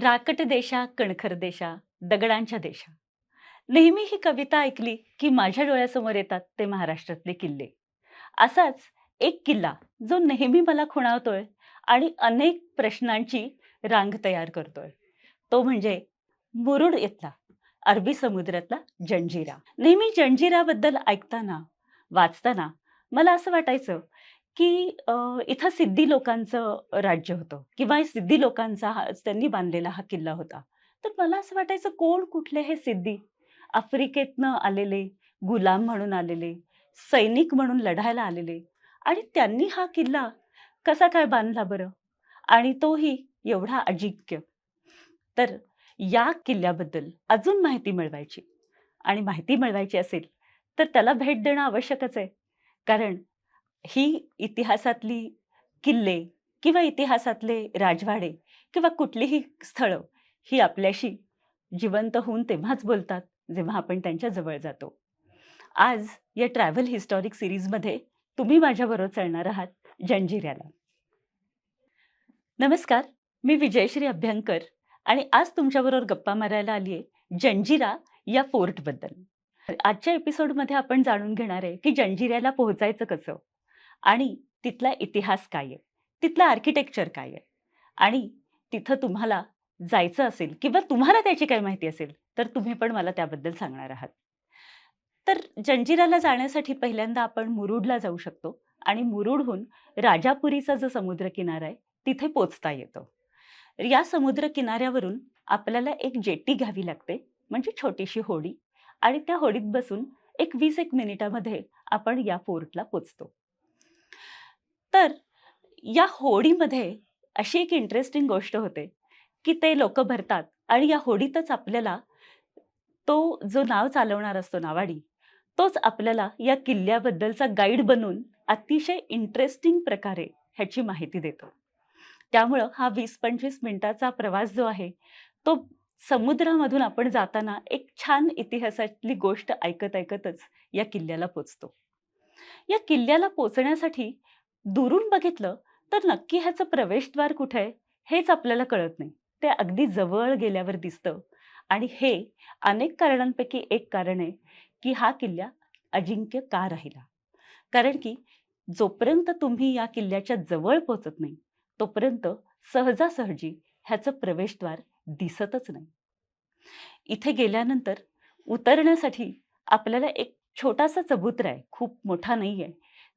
राकट देशा कणखर देशा दगडांच्या देशा. नेहमी ही कविता ऐकली की माझ्या डोळ्यासमोर येतात ते महाराष्ट्रातले किल्ले. असाच एक किल्ला जो नेहमी मला खुणावतोय आणि अनेक प्रश्नांची रांग तयार करतोय. तो म्हणजे मुरुड इथला अरबी समुद्रातला जंजिरा. नेहमी जंजिराबद्दल ऐकताना वाचताना मला असं वाटायचं की इथं सिद्धी लोकांचं राज्य होतं किंवा सिद्धी लोकांचा हा त्यांनी बांधलेला हा किल्ला होता. तर मला असं वाटायचं कोण कुठले हे सिद्धी? आफ्रिकेतनं आलेले गुलाम म्हणून आलेले सैनिक म्हणून लढायला आलेले आणि त्यांनी हा किल्ला कसा काय बांधला बरं? आणि तोही एवढा अजिंक्य. तर या किल्ल्याबद्दल अजून माहिती मिळवायची. आणि माहिती मिळवायची असेल तर त्याला भेट देणं आवश्यकच आहे. कारण ही इतिहासातली किल्ले किंवा इतिहासातले राजवाडे किंवा कुठलीही स्थळं ही आपल्याशी जिवंत होऊन तेव्हाच बोलतात जेव्हा आपण त्यांच्या जवळ जातो. आज या ट्रॅव्हल हिस्टॉरिक सिरीजमध्ये तुम्ही माझ्याबरोबर चालणार आहात जंजिऱ्याला. नमस्कार मी विजयश्री अभ्यंकर आणि आज तुमच्याबरोबर गप्पा मारायला आली आहे जंजिरा या फोर्टबद्दल. आजच्या एपिसोडमध्ये आपण जाणून घेणार आहे की जंजिऱ्याला पोहोचायचं कसं? आणि तिथला इतिहास काय आहे? तिथलं आर्किटेक्चर काय आहे? आणि तिथं तुम्हाला जायचं असेल किंवा तुम्हाला त्याची काय माहिती असेल तर तुम्ही पण मला त्याबद्दल सांगणार आहात. तर जंजिराला जाण्यासाठी पहिल्यांदा आपण मुरुडला जाऊ शकतो आणि मुरुडहून राजापुरीचा जो समुद्र किनारा आहे तिथे पोचता येतो. या समुद्र किनाऱ्यावरून आपल्याला एक जेट्टी घ्यावी लागते म्हणजे छोटीशी होडी आणि त्या होडीत बसून एक वीस एक मिनिटामध्ये आपण या फोर्टला पोचतो. तर या होडीमध्ये अशी एक इंटरेस्टिंग गोष्ट होते की ते लोक भरतात आणि या होडीतच आपल्याला तो जो नाव चालवणार असतो नावाडी तोच आपल्याला या किल्ल्याबद्दलचा गाईड बनून अतिशय इंटरेस्टिंग प्रकारे ह्याची माहिती देतो. त्यामुळं हा वीस पंचवीस मिनिटाचा प्रवास जो आहे तो समुद्रामधून आपण जाताना एक छान इतिहासातली गोष्ट ऐकत ऐकतच या किल्ल्याला पोचतो. या किल्ल्याला पोचण्यासाठी दुरून बघितलं तर नक्की ह्याचं प्रवेशद्वार कुठे आहे हेच आपल्याला कळत नाही. ते अगदी जवळ गेल्यावर दिसतं. आणि हे अनेक कारणांपैकी एक कारण आहे की हा किल्ला अजिंक्य का राहिला? कारण की जोपर्यंत तुम्ही या किल्ल्याच्या जवळ पोचत नाही तोपर्यंत सहजासहजी ह्याचं प्रवेशद्वार दिसतच नाही. इथे गेल्यानंतर उतरण्यासाठी आपल्याला एक छोटासा चबुतरा आहे खूप मोठा नाही आहे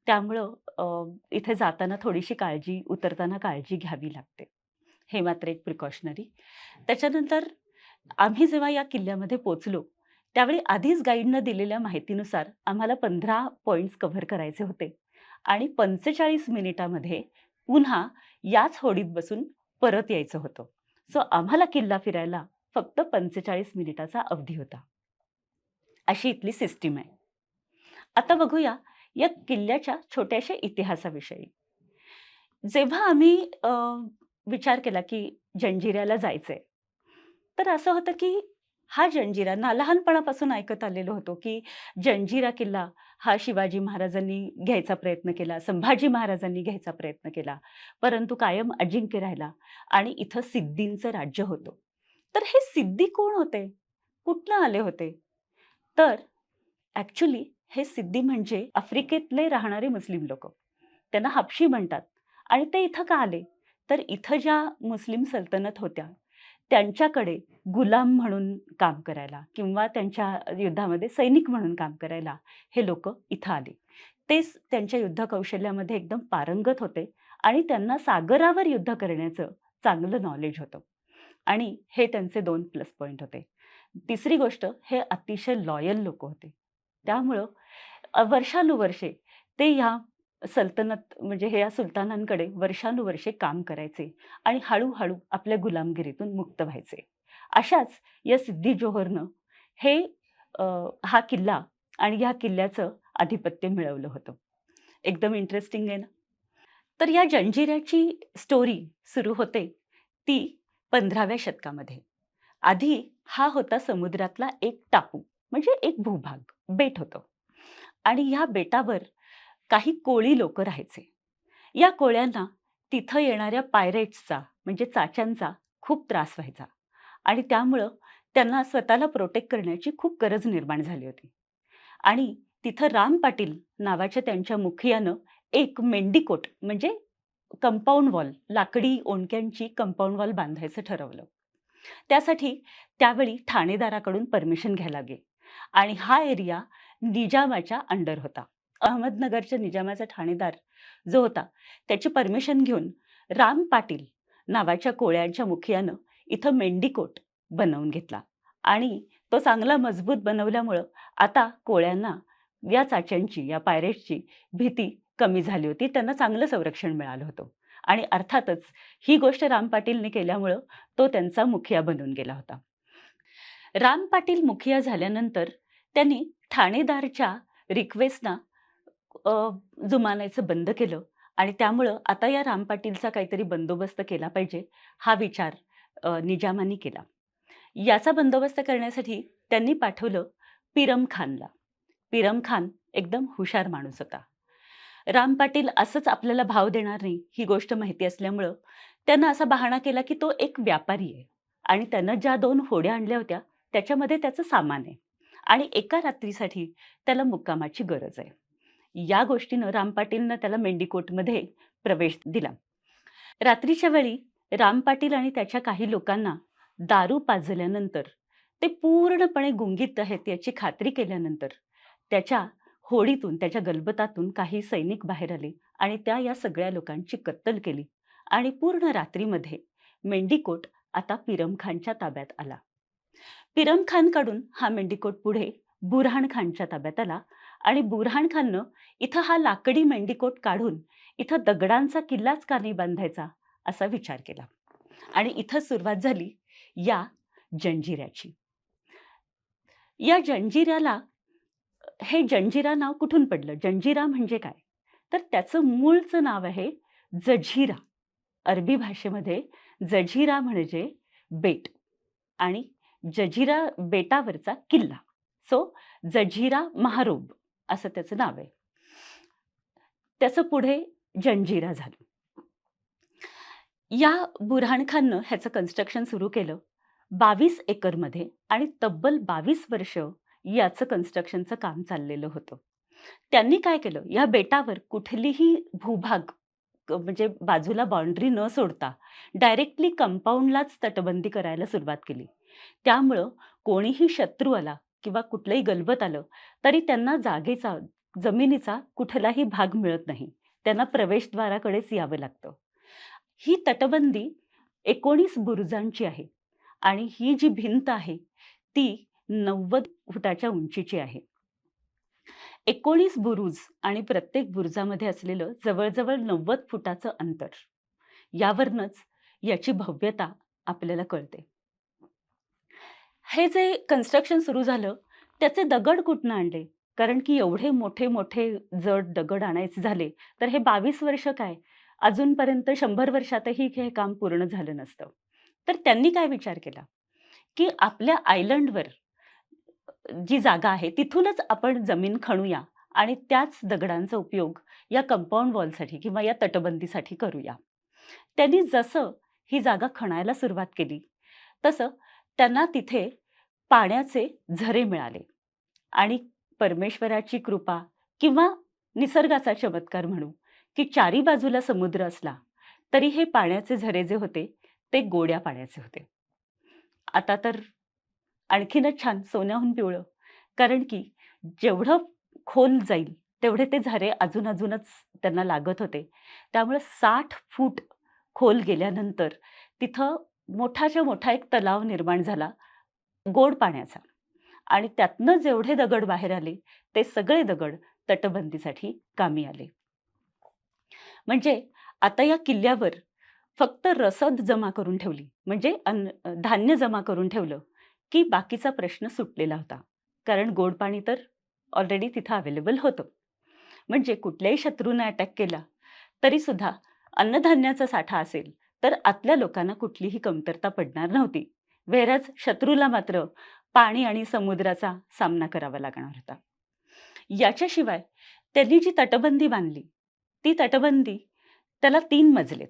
त्यामुळं इथे जाताना थोडीशी काळजी उतरताना काळजी घ्यावी लागते. हे मात्र एक प्रिकॉशनरी त्याच्यानंतर आम्ही जेव्हा या किल्ल्यामध्ये पोचलो त्यावेळी आधीच गाईडनं दिलेल्या माहितीनुसार आम्हाला पंधरा पॉईंट्स कव्हर करायचे होते. आणि पंचेचाळीस मिनिटामध्ये पुन्हा याच होडीत बसून परत यायचं होतं. सो आम्हाला किल्ला फिरायला फक्त पंचेचाळीस मिनिटाचा अवधी होता. अशी इथली सिस्टीम आहे. आता बघूया या किल्ल्याच्या छोट्याशा इतिहासाविषयी. जेव्हा आम्ही विचार केला की जंजिऱ्याला जायचंय तर असं होतं की हा जंजिरा ना लहानपणापासून ऐकत आलेलो होतो की जंजिरा किल्ला हा शिवाजी महाराजांनी घ्यायचा प्रयत्न केला संभाजी महाराजांनी घ्यायचा प्रयत्न केला परंतु कायम अजिंक्य राहिला आणि इथं सिद्धींचं राज्य होतं. तर हे सिद्धी कोण होते? कुठनं आले होते? तर ॲक्च्युली हे सिद्धी म्हणजे आफ्रिकेतले राहणारे मुस्लिम लोक. त्यांना हापशी म्हणतात. आणि ते इथं का आले? तर इथं ज्या मुस्लिम सल्तनत होत्या त्यांच्याकडे गुलाम म्हणून काम करायला किंवा त्यांच्या युद्धामध्ये सैनिक म्हणून काम करायला हे लोक इथं आले. तेच त्यांच्या युद्ध कौशल्यामध्ये एकदम पारंगत होते आणि त्यांना सागरावर युद्ध करण्याचं चांगलं नॉलेज होतं. आणि हे त्यांचे दोन प्लस पॉईंट होते. तिसरी गोष्ट हे अतिशय लॉयल लोक होते. त्यामुळं वर्षानुवर्षे ते ह्या सल्तनत म्हणजे हे या सुलतानांकडे वर्षानुवर्षे काम करायचे आणि हळूहळू आपल्या गुलामगिरीतून मुक्त व्हायचे. अशाच या सिद्धी जोहरनं हे हा किल्ला आणि ह्या किल्ल्याचं आधिपत्य मिळवलं होतं. एकदम इंटरेस्टिंग आहे ना? तर या जंजिऱ्याची स्टोरी सुरू होते ती पंधराव्या शतकामध्ये. आधी हा होता समुद्रातला एक टापू. म्हणजे एक भूभाग बेट होतं. आणि ह्या बेटावर काही कोळी लोक राहायचे. या कोळ्यांना तिथं येणाऱ्या पायरेट्सचा म्हणजे चाच्यांचा खूप त्रास व्हायचा. आणि त्यामुळं त्यांना स्वतःला प्रोटेक्ट करण्याची खूप गरज निर्माण झाली होती. आणि तिथं राम पाटील नावाच्या त्यांच्या मुखियानं एक मेंडिकोट म्हणजे कंपाऊंड वॉल लाकडी ओंडक्यांची कंपाऊंड वॉल बांधायचं ठरवलं. त्यासाठी त्यावेळी ठाणेदाराकडून परमिशन घ्यायला लागेल. आणि हा एरिया निजामाच्या अंडर होता. अहमदनगरच्या निजामाचा ठाणेदार जो होता त्याची परमिशन घेऊन राम पाटील नावाच्या कोळ्यांच्या मुखियानं इथं मेंढीकोट बनवून घेतला. आणि तो चांगला मजबूत बनवल्यामुळं आता कोळ्यांना या चाच्यांची या पायरेट्सची भीती कमी झाली होती. त्यांना चांगलं संरक्षण मिळालं होतं. आणि अर्थातच ही गोष्ट राम पाटीलने केल्यामुळं तो त्यांचा मुखिया बनून गेला होता. राम पाटील मुखिया झाल्यानंतर त्यांनी ठाणेदारच्या रिक्वेस्टना जुमानायचं बंद केलं. आणि त्यामुळं आता या राम पाटीलचा काहीतरी बंदोबस्त केला पाहिजे हा विचार निजामांनी केला. याचा बंदोबस्त करण्यासाठी त्यांनी पाठवलं पिरम खानला. पिरम खान एकदम हुशार माणूस होता. राम पाटील असंच आपल्याला भाव देणार नाही ही गोष्ट माहिती असल्यामुळं त्यानं असा बहाणा केला की तो एक व्यापारी आहे. आणि त्यानं ज्या दोन होड्या आणल्या होत्या त्याच्यामध्ये त्याचं सामान आहे. आणि एका रात्रीसाठी त्याला मुक्कामाची गरज आहे. या गोष्टीनं राम पाटीलनं त्याला मेंढीकोटमध्ये प्रवेश दिला. रात्रीच्या वेळी राम पाटील आणि त्याच्या काही लोकांना दारू पाजल्यानंतर ते पूर्णपणे गुंगीत आहेत याची खात्री केल्यानंतर त्याच्या होडीतून त्याच्या गलबतातून काही सैनिक बाहेर आले आणि त्या या सगळ्या लोकांची कत्तल केली आणि पूर्ण रात्रीमध्ये मेंढीकोट आता पिरम खानच्या ताब्यात आला. पिरम खानकडून हा मेंढीकोट पुढे बुरहान खानच्या ताब्यात आला आणि बुरहान खाननं इथं हा लाकडी मेंढीकोट काढून इथं दगडांचा किल्लाच का नाही बांधायचा असा विचार केला. आणि इथं सुरुवात झाली या जंजिऱ्याची. या जंजिऱ्याला हे जंजिरा नाव कुठून पडलं? जंजिरा म्हणजे काय? तर त्याचं मूळचं नाव आहे जझिरा. अरबी भाषेमध्ये जझिरा म्हणजे बेट आणि जझिरा बेटावरचा किल्ला. सो जझिरा महारोब असं त्याचं नाव आहे. त्याचं पुढे जंजिरा झालं. या बुरहान खाननं ह्याचं कन्स्ट्रक्शन सुरू केलं बावीस एकरमध्ये आणि तब्बल बावीस वर्ष याचं कन्स्ट्रक्शनचं काम चाललेलं होतं. त्यांनी काय केलं? या बेटावर कुठलीही भूभाग म्हणजे बाजूला बाउंड्री न सोडता डायरेक्टली कंपाऊंडलाच तटबंदी करायला सुरुवात केली. त्यामुळं कोणीही शत्रू आला किंवा कुठलंही गलबत आलं तरी त्यांना जागेचा जमिनीचा कुठलाही भाग मिळत नाही. त्यांना प्रवेशद्वाराकडेच यावं लागतं. ही तटबंदी एकोणीस बुरुजांची आहे आणि ही जी भिंत आहे ती नव्वद फुटाच्या उंचीची आहे. एकोणीस बुरुज आणि प्रत्येक बुरुजामध्ये असलेलं जवळजवळ नव्वद फुटाचं अंतर यावरनच याची भव्यता आपल्याला कळते. हे जे कन्स्ट्रक्शन सुरू झालं त्याचे दगड कुठनं आणले? कारण की एवढे मोठे मोठे जड दगड आणायचे झाले तर हे बावीस वर्ष काय? अजूनपर्यंत शंभर वर्षातही हे काम पूर्ण झालं नसतं. तर त्यांनी काय विचार केला? की आपल्या आयलंडवर जी जागा आहे तिथूनच आपण जमीन खणूया आणि त्याच दगडांचा उपयोग या कंपाऊंड वॉलसाठी किंवा या तटबंदीसाठी करूया. त्यांनी जसं ही जागा खणायला सुरुवात केली तसं त्यांना तिथे पाण्याचे झरे मिळाले. आणि परमेश्वराची कृपा किंवा निसर्गाचा चमत्कार म्हणू की चारी बाजूला समुद्र असला तरी हे पाण्याचे झरे जे होते ते गोड्या पाण्याचे होते. आता तर आणखीनच छान सोन्याहून पिवळं कारण की जेवढं खोल जाईल तेवढे ते झरे अजून अजूनच त्यांना लागत होते. त्यामुळे साठ फूट खोल गेल्यानंतर तिथं मोठाच्या मोठा एक तलाव निर्माण झाला गोड पाण्याचा. आणि त्यातनं जेवढे दगड बाहेर आले ते सगळे दगड तटबंदीसाठी कामी आले. म्हणजे आता या किल्ल्यावर फक्त रसद जमा करून ठेवली म्हणजे अन्न धान्य जमा करून ठेवलं की बाकीचा प्रश्न सुटलेला होता. कारण गोड पाणी तर ऑलरेडी तिथं अवेलेबल होतं. म्हणजे कुठल्याही शत्रूने अटॅक केला तरी सुद्धा अन्नधान्याचा साठा असेल तर आतल्या लोकांना कुठलीही कमतरता पडणार नव्हती. वेरच शत्रूला मात्र पाणी आणि समुद्राचा सामना करावा लागणार होता याच्याशिवाय त्यांनी जी तटबंदी बांधली ती तटबंदी त्याला तीन मजले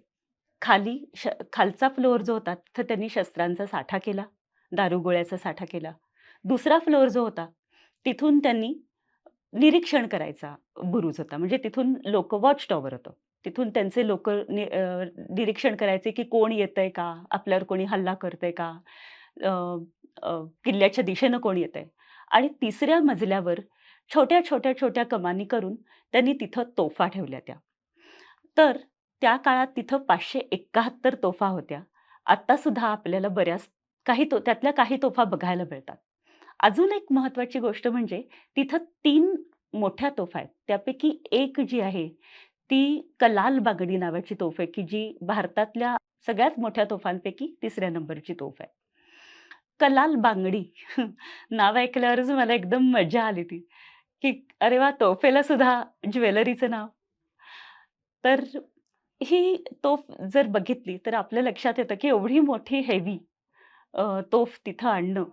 खाली श खालचा फ्लोअर जो होता तिथं त्यांनी शस्त्रांचा साठा केला, दारुगोळ्याचा साठा केला. दुसरा फ्लोअर जो होता तिथून त्यांनी निरीक्षण करायचा बुरुज होता. म्हणजे तिथून लोक वॉच टॉवर होतं. तिथून त्यांचे लोक निरीक्षण करायचे, की कोण येतंय का? आपल्यावर कोणी हल्ला करतंय का? किल्ल्याच्या दिशेनं कोण येतंय? आणि तिसऱ्या मजल्यावर छोट्या, छोट्या, छोट्या कमानी करून त्यांनी तिथं तोफा ठेवल्या त्या. तर त्या काळात तिथं 571 तोफा होत्या. आत्तासुद्धा आपल्याला बऱ्याच काही तो त्यातल्या काही तोफा बघायला मिळतात. अजून एक महत्त्वाची गोष्ट म्हणजे तिथं तीन मोठ्या तोफा आहेत. त्यापैकी एक जी आहे ती कलाल बागडी नावाची तोफ आहे, की जी भारतातल्या सगळ्यात मोठ्या तोफांपैकी तिसऱ्या नंबरची तोफ आहे. कलाल बांगडी नाव ऐकल्यावरच मला एकदम मजा आली ती, की अरे वा तोफेला सुद्धा ज्वेलरीचं नाव. तर ही तोफ जर बघितली तर आपल्या लक्षात येतं, की एवढी मोठी हेवी तोफ तिथं आणणं,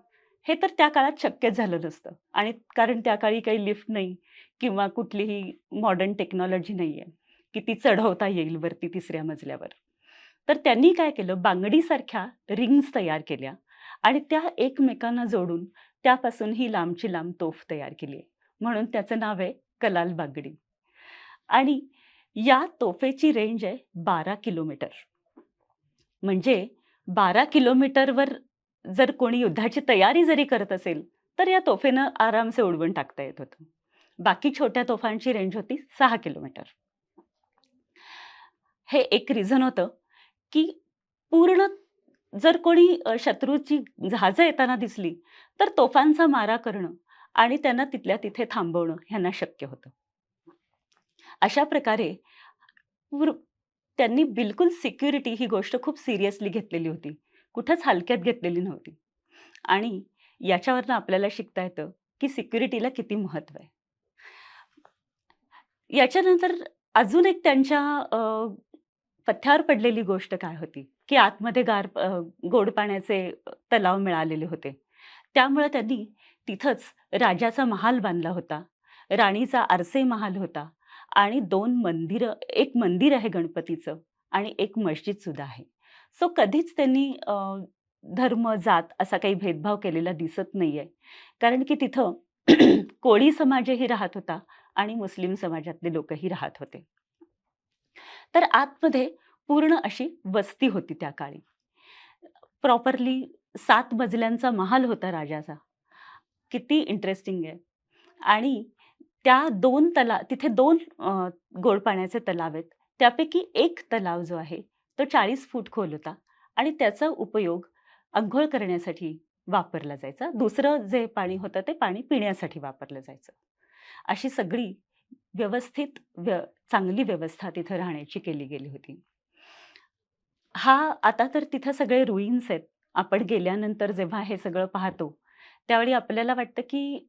हे तर त्या काळात शक्य झालं नसतं आणि कारण त्या काळी काही लिफ्ट नाही किंवा कुठलीही मॉडर्न टेक्नॉलॉजी नाही आहे की ती चढवता येईल वरती तिसऱ्या मजल्यावर. तर त्यांनी काय केलं, बांगडीसारख्या रिंग्स तयार केल्या आणि त्या एकमेकांना जोडून त्यापासून ही लांबची लांब तोफ तयार केली आहे. म्हणून त्याचं नाव आहे कलाल बांगडी. आणि या तोफेची रेंज आहे 12 किलोमीटर. म्हणजे 12 किलोमीटरवर जर कोणी युद्धाची तयारी जरी करत असेल, तर या तोफेनं आरामसे उडवून टाकता येत होतं. बाकी छोट्या तोफांची रेंज होती सहा किलोमीटर. हे एक रिझन होतं, की पूर्ण जर कोणी शत्रूची जहाजं येताना दिसली, तर तोफांचा मारा करणं आणि त्यांना तिथल्या तिथे थांबवणं ह्यांना शक्य होतं. अशा प्रकारे त्यांनी बिलकुल सिक्युरिटी ही गोष्ट खूप सिरियसली घेतलेली होती. कुठंच हलक्यात घेतलेली नव्हती. आणि याच्यावरनं आपल्याला शिकता येतं, की सिक्युरिटीला किती महत्त्व आहे. याच्यानंतर अजून एक त्यांच्या पथ्यावर पडलेली गोष्ट काय होती, की आतमध्ये गार गोड पाण्याचे तलाव मिळालेले होते. त्यामुळे त्यांनी तिथंच राजाचा महाल बांधला होता, राणीचा आरसे महाल होता आणि दोन मंदिरं एक मंदिर आहे गणपतीचं आणि एक मस्जिदसुद्धा आहे. सो कधीच त्यांनी धर्म, जात असा काही भेदभाव केलेला दिसत नाही आहे कारण की तिथं कोळी समाजही राहत होता आणि मुस्लिम समाजातले लोकही राहत होते. तर आतमध्ये पूर्ण अशी वस्ती होती त्या काळी. प्रॉपरली सात मजल्यांचा महाल होता राजाचा. किती इंटरेस्टिंग आहे. आणि त्या दोन तला तिथे दोन गोड पाण्याचे तलाव आहेत. त्यापैकी एक तलाव जो आहे, तो 40 फूट खोल होता आणि त्याचा उपयोग अंघोळ करण्यासाठी वापरला जायचा. दुसरं जे पाणी होतं, ते पाणी पिण्यासाठी वापरलं जायचं. अशी सगळी व्यवस्थित व्य चांगली व्यवस्था तिथं राहण्याची केली गेली होती. हा आता तर तिथं सगळे रुईन्स आहेत. आपण गेल्यानंतर जेव्हा हे सगळं पाहतो, त्यावेळी आपल्याला वाटतं, की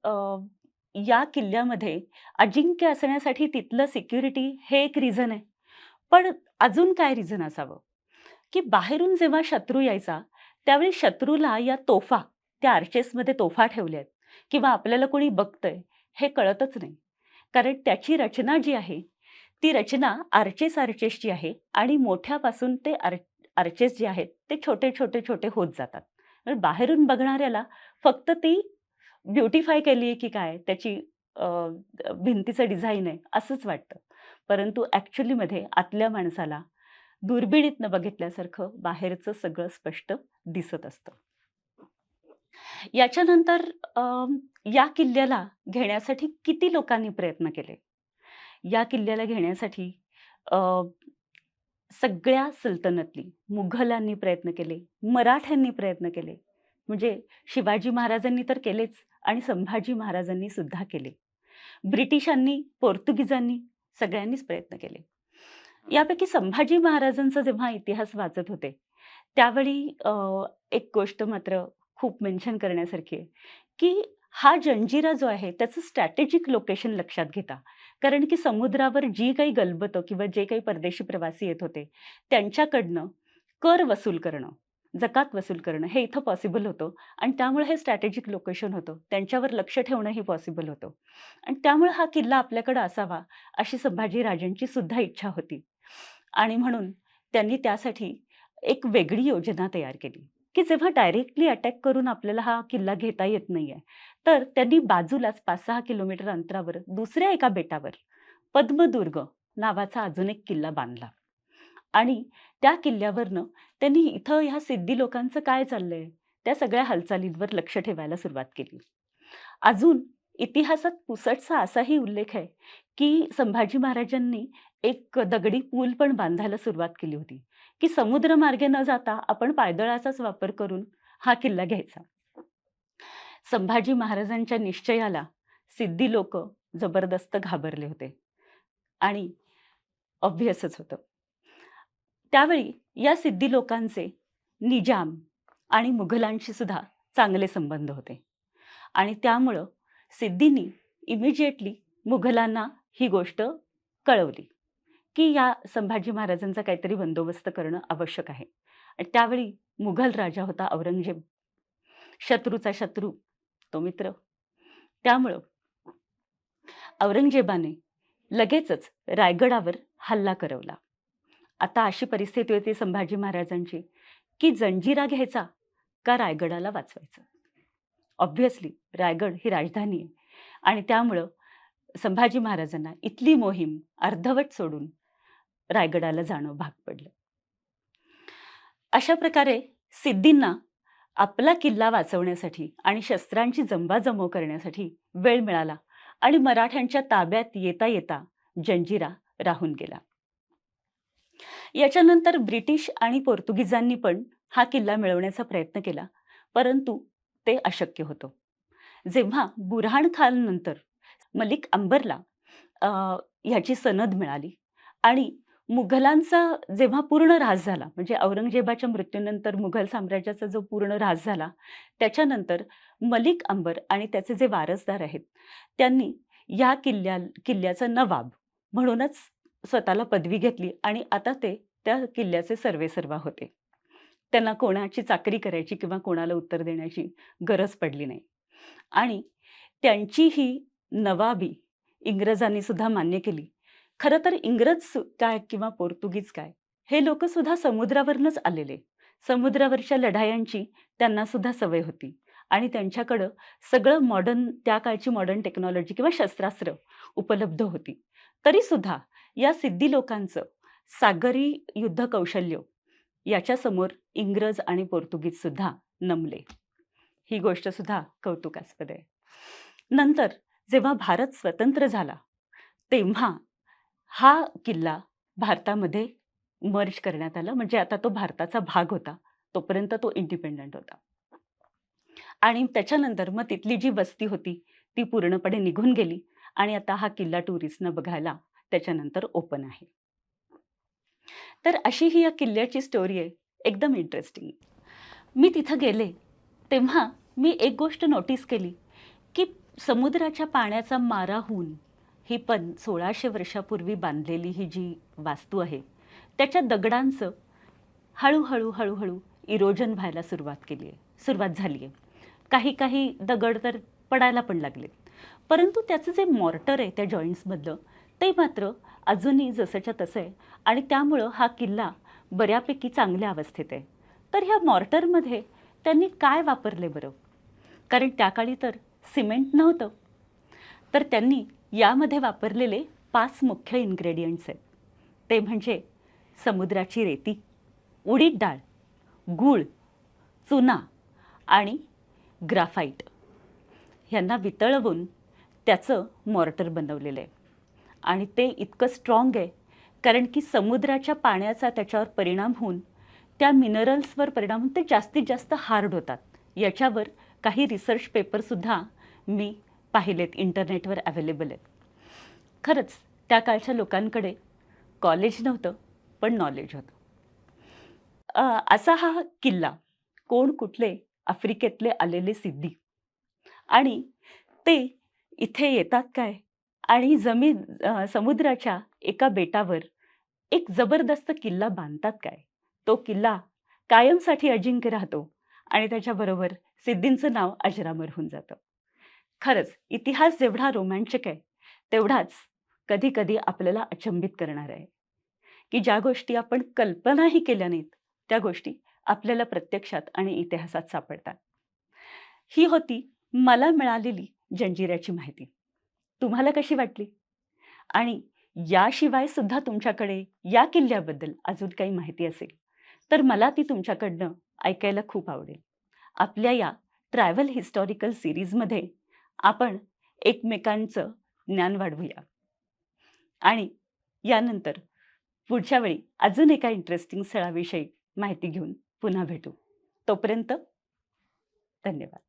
या किल्ल्यामध्ये अजिंक्य असण्यासाठी तिथलं सिक्युरिटी हे एक रिझन आहे. पण अजून काय रिझन असावं, की बाहेरून जेव्हा शत्रू यायचा, त्यावेळी शत्रूला या तोफा, त्या आर्चेसमध्ये तोफा ठेवल्या आहेत किंवा आपल्याला कोणी बघतंय हे कळतच नाही. कारण त्याची रचना जी आहे, ती रचना आर्चेस आर्चेसची आहे आणि मोठ्यापासून ते आर आर्चेस जे आहेत, ते छोटे, छोटे, छोटे होत जातात. बाहेरून बघणाऱ्याला फक्त ती ब्युटिफाय केली आहे की काय, त्याची भिंतीचं डिझाईन आहे असंच वाटतं. परंतु ॲक्च्युलीमध्ये आतल्या माणसाला दुर्बिणीतनं बघितल्यासारखं बाहेरचं सगळं स्पष्ट दिसत असतं. याच्यानंतर या किल्ल्याला घेण्यासाठी किती लोकांनी प्रयत्न केले? या किल्ल्याला घेण्यासाठी सगळ्या सल्तनतली, मुघलांनी प्रयत्न केले, मराठ्यांनी प्रयत्न केले. म्हणजे शिवाजी महाराजांनी तर केलेच आणि संभाजी महाराजांनी सुद्धा केले. ब्रिटिशांनी, पोर्तुगीजांनी सगळ्यांनीच प्रयत्न केले. यापैकी संभाजी महाराजांचा जेव्हा इतिहास वाचत होते, त्यावेळी एक गोष्ट मात्र खूप मेन्शन करण्यासारखी आहे, की हा जंजिरा जो आहे त्याचं स्ट्रॅटेजिक लोकेशन लक्षात घेता. कारण की समुद्रावर जी काही गलबतं किंवा जे काही परदेशी प्रवासी येत होते, त्यांच्याकडनं कर वसूल करणं, जकात वसूल करणं हे इथं पॉसिबल होतं आणि त्यामुळे हे स्ट्रॅटेजिक लोकेशन होतं. त्यांच्यावर लक्ष ठेवणंही पॉसिबल होतं आणि त्यामुळे हा किल्ला आपल्याकडे असावा, अशी संभाजीराजांची सुद्धा इच्छा होती. आणि म्हणून त्यांनी त्यासाठी एक वेगळी योजना तयार केली, की जेव्हा डायरेक्टली अटॅक करून आपल्याला हा किल्ला घेता येत नाहीये, तर त्यांनी बाजूलाच 5-6 किलोमीटर अंतरावर दुसऱ्या एका बेटावर पद्मदुर्ग नावाचा अजून एक किल्ला बांधला आणि त्या किल्ल्यावरनं त्यांनी इथं ह्या सिद्धी लोकांचं काय चाललंय, त्या सगळ्या हालचालींवर लक्ष ठेवायला सुरुवात केली. अजून इतिहासात पुसटचा असाही उल्लेख आहे, की संभाजी महाराजांनी एक दगडी पूल पण बांधायला सुरुवात केली होती, की समुद्रमार्गे न जाता आपण पायदळाचाच वापर करून हा किल्ला घ्यायचा. संभाजी महाराजांच्या निश्चयाला सिद्धी लोक जबरदस्त घाबरले होते आणि ऑब्व्हियसच होतं. त्यावेळी या सिद्धी लोकांचे निजाम आणि मुघलांशी सुद्धा चांगले संबंध होते आणि त्यामुळं सिद्धींनी इमिजिएटली मुघलांना ही गोष्ट कळवली, की या संभाजी महाराजांचा काहीतरी बंदोबस्त करणं आवश्यक आहे. आणि त्यावेळी मुघल राजा होता औरंगजेब. शत्रूचा शत्रू, असतो मित्र. त्यामुळं औरंगजेबाने लगेचच रायगडावर हल्ला करवला. आता अशी परिस्थिती होती संभाजी महाराजांची, की जंजिरा घ्यायचा का रायगडाला वाचवायचं? ऑब्व्हियसली रायगड ही राजधानी आहे आणि त्यामुळं संभाजी महाराजांना इथली मोहीम अर्धवट सोडून रायगडाला जाणं भाग पडलं. अशा प्रकारे सिद्धींना आपला किल्ला वाचवण्यासाठी आणि शस्त्रांची जमवाजमव करण्यासाठी वेळ मिळाला आणि मराठ्यांच्या ताब्यात येता येता जंजिरा राहून गेला. याच्यानंतर ब्रिटिश आणि पोर्तुगीजांनी पण हा किल्ला मिळवण्याचा प्रयत्न केला, परंतु ते अशक्य होतं. जेव्हा बुरहाण खान नंतर मलिक अंबरला ह्याची सनद मिळाली आणि मुघलांचा जेव्हा पूर्ण ऱ्हास झाला, म्हणजे औरंगजेबाच्या मृत्यूनंतर मुघल साम्राज्याचा जो पूर्ण ऱ्हास झाला, त्याच्यानंतर मलिक अंबर आणि त्याचे जे वारसदार आहेत, त्यांनी या किल्ल्या किल्ल्याचा नवाब म्हणूनच स्वतःला पदवी घेतली आणि आता ते त्या किल्ल्याचे सर्वेसर्वा होते. त्यांना कोणाची चाकरी करायची किंवा कोणाला उत्तर देण्याची गरज पडली नाही. आणि त्यांची ही नवाबी इंग्रजांनी सुद्धा मान्य केली. खरं तर इंग्रज काय किंवा पोर्तुगीज काय, हे लोक सुद्धा समुद्रावरूनच आलेले. समुद्रावरच्या लढायांची त्यांना सुद्धा सवय होती आणि त्यांच्याकडं सगळं मॉडर्न त्या काळची मॉडर्न टेक्नॉलॉजी किंवा शस्त्रास्त्र उपलब्ध होती. तरीसुद्धा या सिद्धी लोकांचं सागरी युद्ध कौशल्य याच्यासमोर इंग्रज आणि पोर्तुगीज सुद्धा नमले. ही गोष्ट सुद्धा कौतुकास्पद आहे. नंतर जेव्हा भारत स्वतंत्र झाला, तेव्हा हा किल्ला भारतामध्ये मर्ज करण्यात आला. म्हणजे आता तो भारताचा भाग होता. तोपर्यंत तो इंडिपेंडंट होता. आणि त्याच्यानंतर मग तिथली जी वस्ती होती, ती पूर्णपणे निघून गेली आणि आता हा किल्ला टुरिस्टनं बघायला त्याच्यानंतर ओपन आहे. तर अशी ही या किल्ल्याची स्टोरी आहे. एकदम इंटरेस्टिंग. मी तिथं गेले, तेव्हा मी एक गोष्ट नोटीस केली, की समुद्राच्या पाण्याचा मारा होऊन ही पण सोळाशे वर्षापूर्वी बांधलेली ही जी वास्तू आहे, त्याच्या दगडांचं हळूहळू हळूहळू इरोजन व्हायला सुरुवात केली आहे सुरुवात झाली आहे. काही-काही दगड तर पडायला पण लागलेत. परंतु त्याचं जे मॉर्टर आहे त्या जॉईंट्समधलं ते मात्र अजूनही जसंच्या तसं आहे आणि त्यामुळं हा किल्ला बऱ्यापैकी चांगल्या अवस्थेत आहे. तर ह्या मॉर्टरमध्ये त्यांनी काय वापरले बरं? कारण त्या काळी तर सिमेंट नव्हतं. तर त्यांनी यामध्ये वापरलेले पाच मुख्य इन्ग्रेडियंट्स आहेत. ते म्हणजे समुद्राची रेती, उडीद डाळ, गूळ, चुना आणि ग्राफाईट ह्यांना वितळवून त्याचं मॉर्टर बनवलेलं आहे. आणि ते इतकं स्ट्राँग आहे, कारण की समुद्राच्या पाण्याचा त्याच्यावर परिणाम होऊन त्या मिनरल्सवर परिणाम होऊन ते जास्तीत जास्त हार्ड होतात. याच्यावर काही रिसर्च पेपरसुद्धा मी पाहिलेत इंटरनेटवर अवेलेबल आहेत. खरंच त्या काळच्या लोकांकडे कॉलेज नव्हतं, पण नॉलेज होतं. असा हा किल्ला कोण कुठले आफ्रिकेतले आलेले सिद्धी आणि ते इथे येतात काय आणि जमीन समुद्राच्या एका बेटावर एक जबरदस्त किल्ला बांधतात काय? तो किल्ला कायमसाठी अजिंक्य राहतो आणि त्याच्याबरोबर सिद्धींचं नाव अजरामर होऊन जातं. खरंच इतिहास जेवढा रोमांचक आहे, तेवढाच कधी-कधी आपल्याला अचंबित करणार आहे. की ज्या गोष्टी आपण कल्पनाही केल्या नाहीत त्या गोष्टी आपल्याला प्रत्यक्षात आणि इतिहासात सापडतात. ही होती मला मिळालेली जंजिऱ्याची माहिती. तुम्हाला कशी वाटली? आणि याशिवाय सुद्धा तुमच्याकडे या किल्ल्याबद्दल अजून काही माहिती असेल तर मला ती तुमच्याकडनं ऐकायला खूप आवडेल. आपल्या या ट्रॅव्हल हिस्टॉरिकल सिरीजमध्ये आपण एकमेकांचं ज्ञान वाढवूया. आणि यानंतर पुढच्या वेळी अजून एका इंटरेस्टिंग स्थळाविषयी माहिती घेऊन पुन्हा भेटू. तोपर्यंत धन्यवाद.